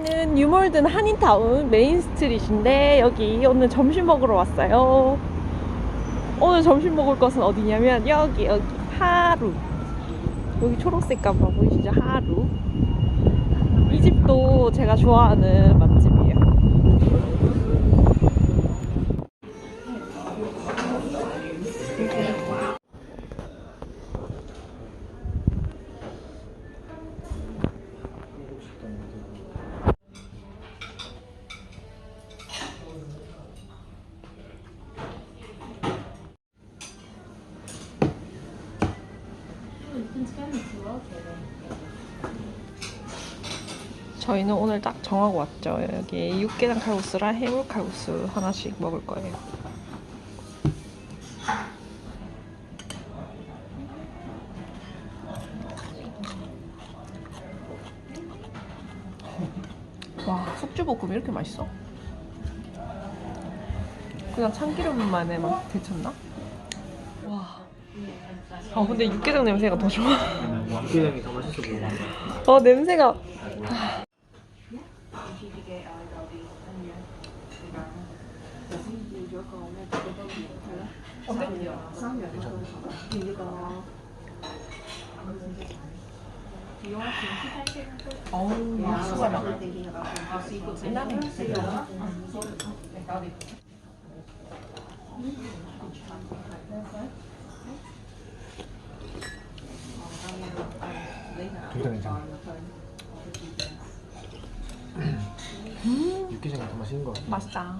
여기는 뉴몰든 한인타운 메인 스트릿인데 여기 오늘 점심 먹으러 왔어요. 오늘 점심 먹을 곳은 어디냐면 여기 여기 하루. 여기 초록색 간판 보이시죠? 하루. 이 집도 제가 좋아하는 맛집이에요. 저희는 오늘 딱 정하고 왔죠. 여기 육개장 칼국수랑 해물 칼국수 하나씩 먹을 거예요. 와, 숙주볶음 이렇게 맛있어? 그냥 참기름만에 막 데쳤나? 와. 아, 근데 육개장 냄새가 더 좋아. 육개장이 더 맛있어 보여. 어, 냄새가. P.P.G. 啊，搞掂咁樣，唔緊要。頭？你嗱，你食完啦，搞。 육개장이 더 맛있는 거 같아. 맛있다.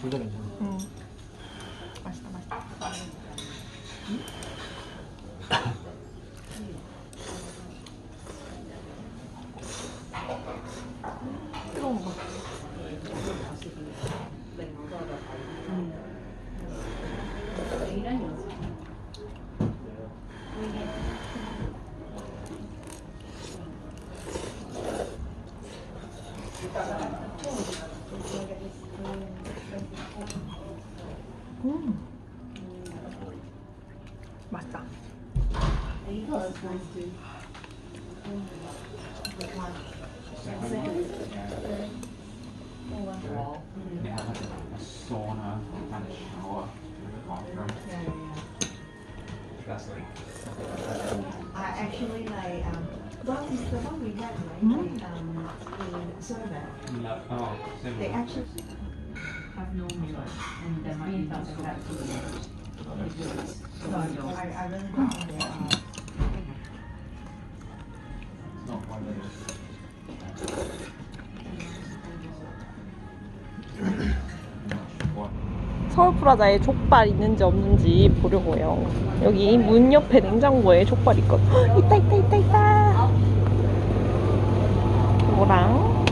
둘 다 괜찮아. 응. 맛있다, 맛있다. 뜨 음. 맛있다. sauna and shower bathroom. That's like Uh, actually, like, um, um, oh? 서울 프라자에 족발 있는지 없는지 보려고요. 여기 문 옆에 냉장고에 족발 있거든. 헉, 있다, 있다, 있다, 있다. 이거랑.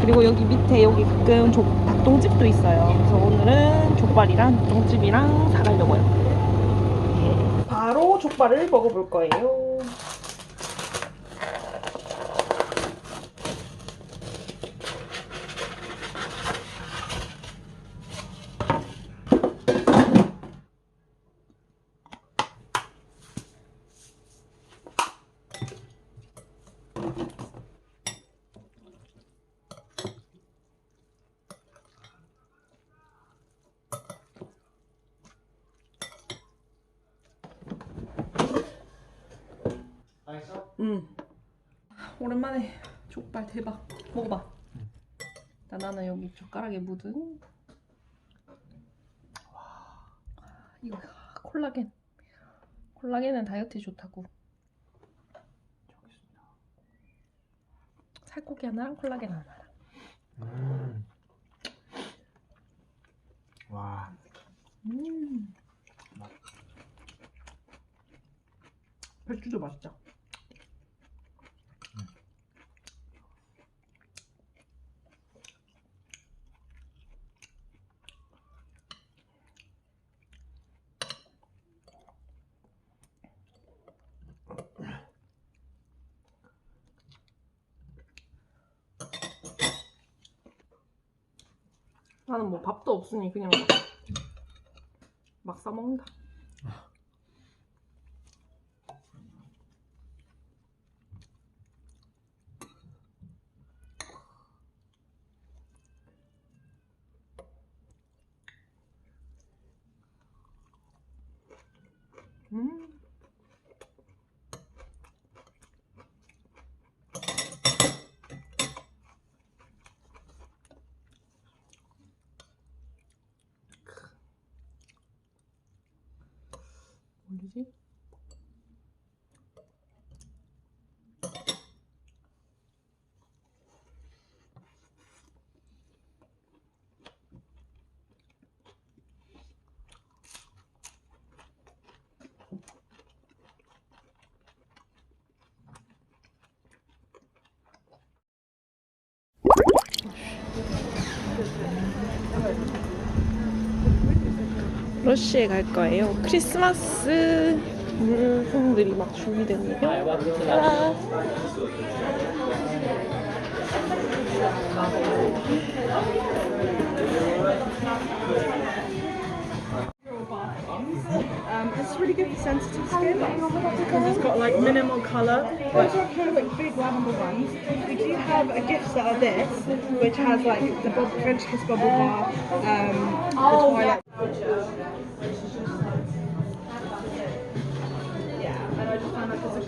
그리고 여기 밑에 여기 가끔 족, 닭똥집도 있어요. 그래서 오늘은 족발이랑 닭똥집이랑 사가려고요. 바로 족발을 먹어볼 거예요. 음. 오랜만에 족발 대박. 먹어봐. 자, 나는 여기 젓가락에 묻은 와, 이거 콜라겐. 콜라겐은 다이어트에 좋다고. 살코기 하나랑 콜라겐 하나랑. 음. 와. 음. 배추도 맛있다. 나는 뭐 밥도 없으니 그냥 막 싸먹는다. 음. 올리지? 러시에 갈 거예요. 크리스마스 물품들이 막 준비되네요. 아. Um, it's really good for sensitive skin because it's got like minimal colour. Those are kind of like big lavender ones. We do have a gift set of this, which has like the bub- French kiss bubble bar, um, the Twilight.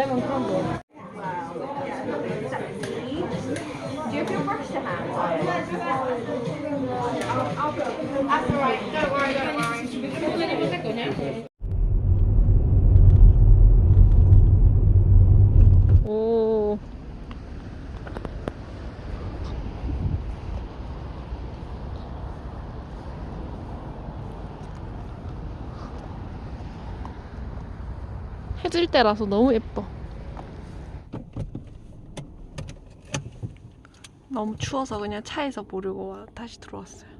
lemon crumble. Do you brush to hand? After, right, don't worry, don't worry. 해질 때라서 너무 예뻐. 너무 추워서 그냥 차에서 모르고 와- 다시 들어왔어요.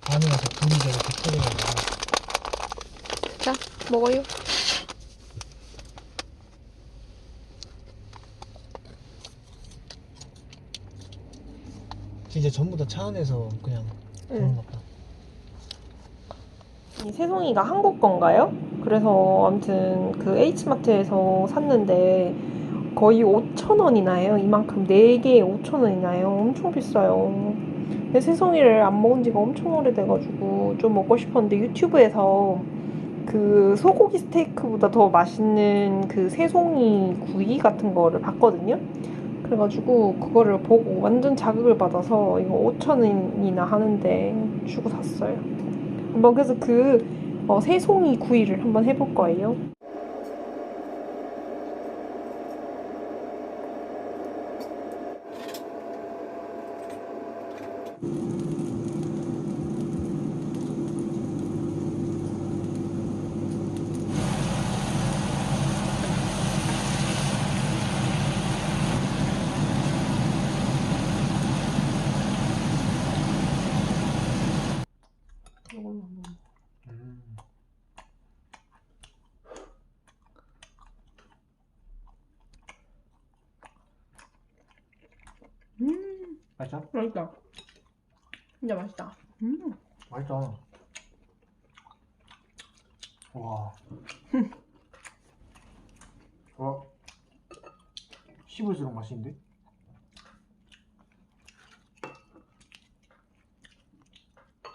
밤에 가서 불이 저렇게 거. 자, 먹어요. 진짜 전부 다 차 안에서 그냥 그런 것 같다. 이 새송이가 한국 건가요? 그래서 아무튼 그 H마트에서 샀는데 거의 5,000원이나 해요. 이만큼 4개에 5,000원이나 해요. 엄청 비싸요. 근데 새송이를 안 먹은 지가 엄청 오래돼가지고 좀 먹고 싶었는데 유튜브에서 그 소고기 스테이크보다 더 맛있는 그 새송이 구이 같은 거를 봤거든요. 그래가지고 그거를 보고 완전 자극을 받아서 이거 5,000원이나 하는데 주고 샀어요. 한번 그래서 그 어, 새송이 구이를 한번 해볼 거예요. 음. 음, 맛있어? 맛있다. 진짜 맛있다. 음. 맛있다. 와. 와. 씹을수록 맛있는데?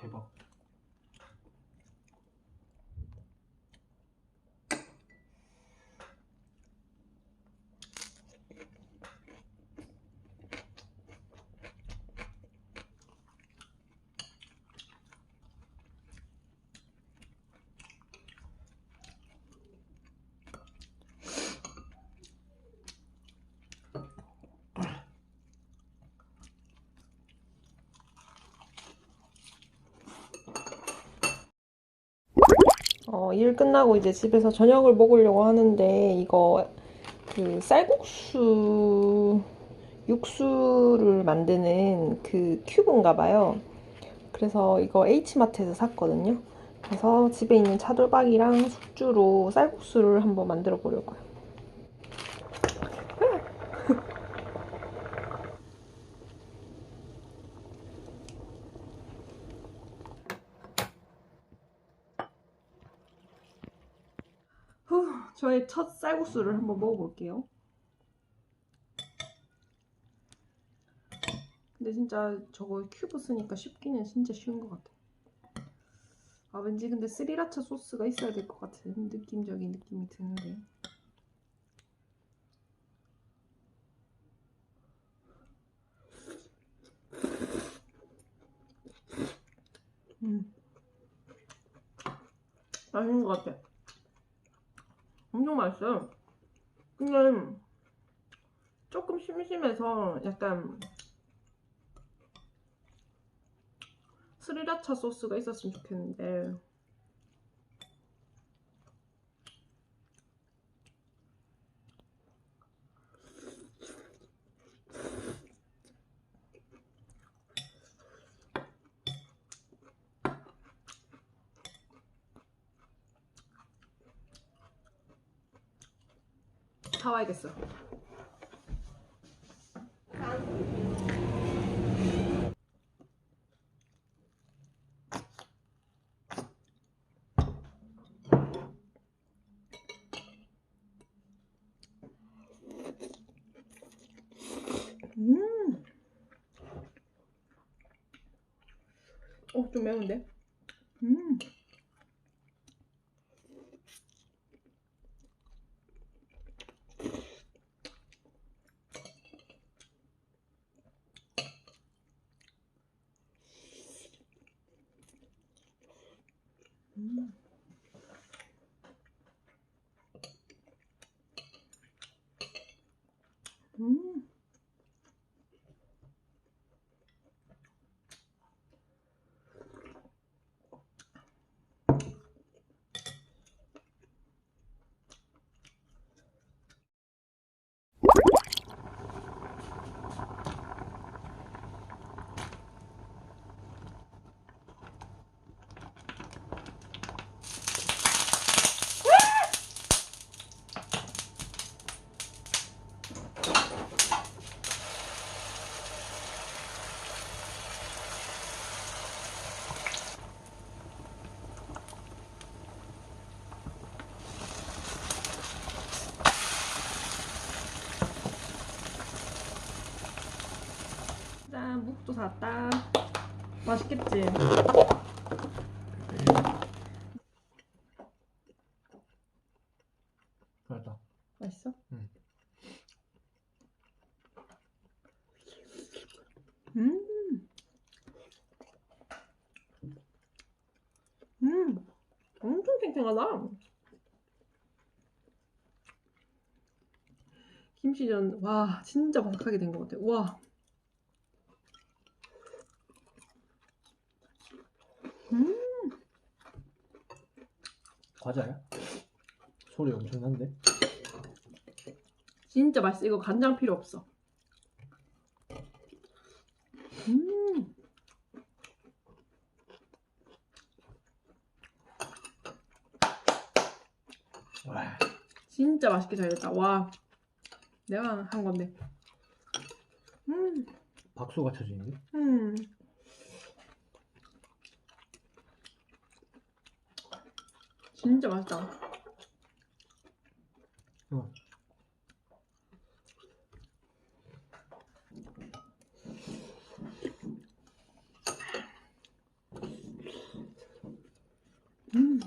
대박. 어, 일 끝나고 이제 집에서 저녁을 먹으려고 하는데 이거 그 쌀국수 육수를 만드는 그 큐브인가 봐요. 그래서 이거 H마트에서 샀거든요. 그래서 집에 있는 차돌박이랑 숙주로 쌀국수를 한번 만들어 보려고요. 저의 첫 쌀국수를 한번 먹어볼게요. 근데 진짜 저거 큐브 쓰니까 쉽기는 진짜 쉬운 것 같아. 아 왠지 근데 스리라차 소스가 있어야 될 것 같은 느낌적인 느낌이 드는데. 음. 맛있는 것 같아. 엄청 맛있어요. 근데 조금 심심해서 약간 스리라차 소스가 있었으면 좋겠는데 사와야겠어. 음. 어, 좀 매운데? 음. 음. 음. 짠, 묵도 샀다. 맛있겠지? 맞다. 맛있어? 응. 음. 음. 엄청 탱탱하다. 김치전, 와, 진짜 바삭하게 된 것 같아. 와. 음. 과자야? 소리 엄청난데? 진짜 맛있어. 이거 간장 필요 없어. 음. 와. 진짜 맛있게 잘 됐다. 와. 내가 한 건데. 음. 박수가 쳐지는데? 음. 진짜 맛있다. 어. 음.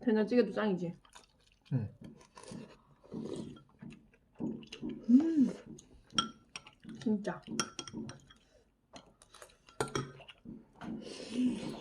된장찌개도 짱이지. 응. 음. 진짜. 와.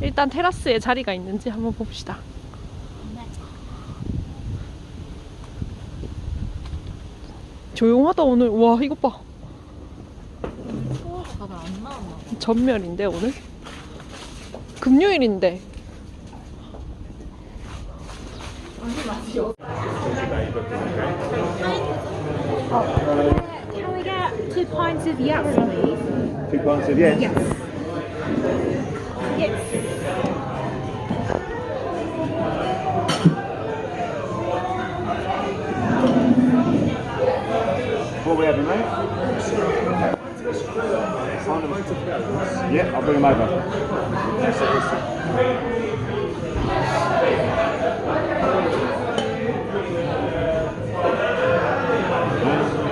일단 테라스에 자리가 있는지 한번 봅시다. 조용하다 오늘. 와 이것 봐. 전멸인데 오늘? 금요일인데. Can we get two pints of yaps, please? Two pints of yes. Yes. Yes. We having, mate? Yeah, I'll bring them over.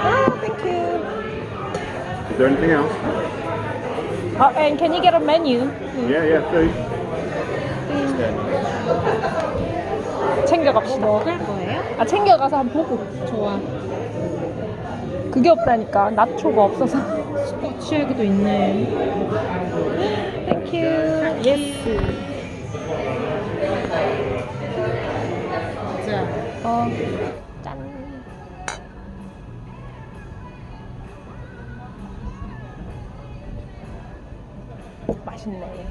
아, 땡큐. Is there anything else? 아, and can you get a menu? Yeah, yeah, food. 챙겨갑시다. 먹을 거예요? 아, 챙겨가서 한번 보고. 좋아. 그게 없다니까. 나초가 없어서. 여기도 있네. 땡큐. 예스. 자, 어. 짠. 맛있네.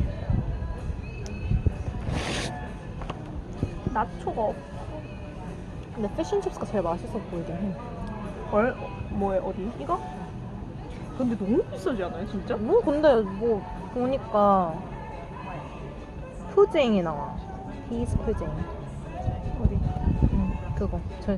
나초가 없어. 근데 피쉬칩스가 제일 맛있어 보이긴 해. 얼, 뭐에, 어디? 이거? 근데 너무 비싸지 않아요, 진짜? 뭐 근데 뭐 보니까 푸쟁이 나와. 피스 푸쟁. 어디? 응, 그거. 저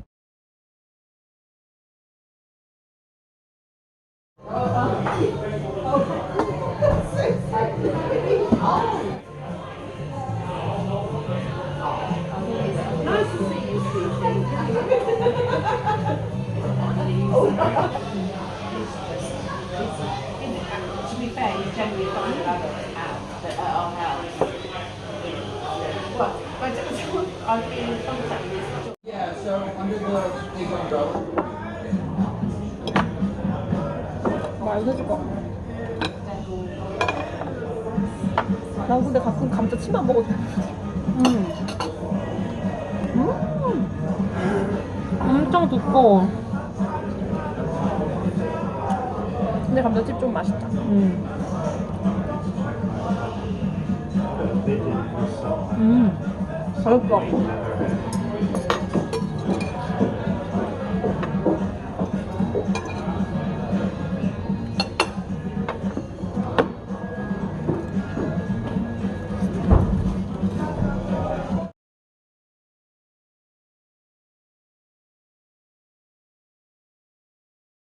엄청 두꺼워. 근데 감자칩 좀 맛있다. 음. 음. 없고.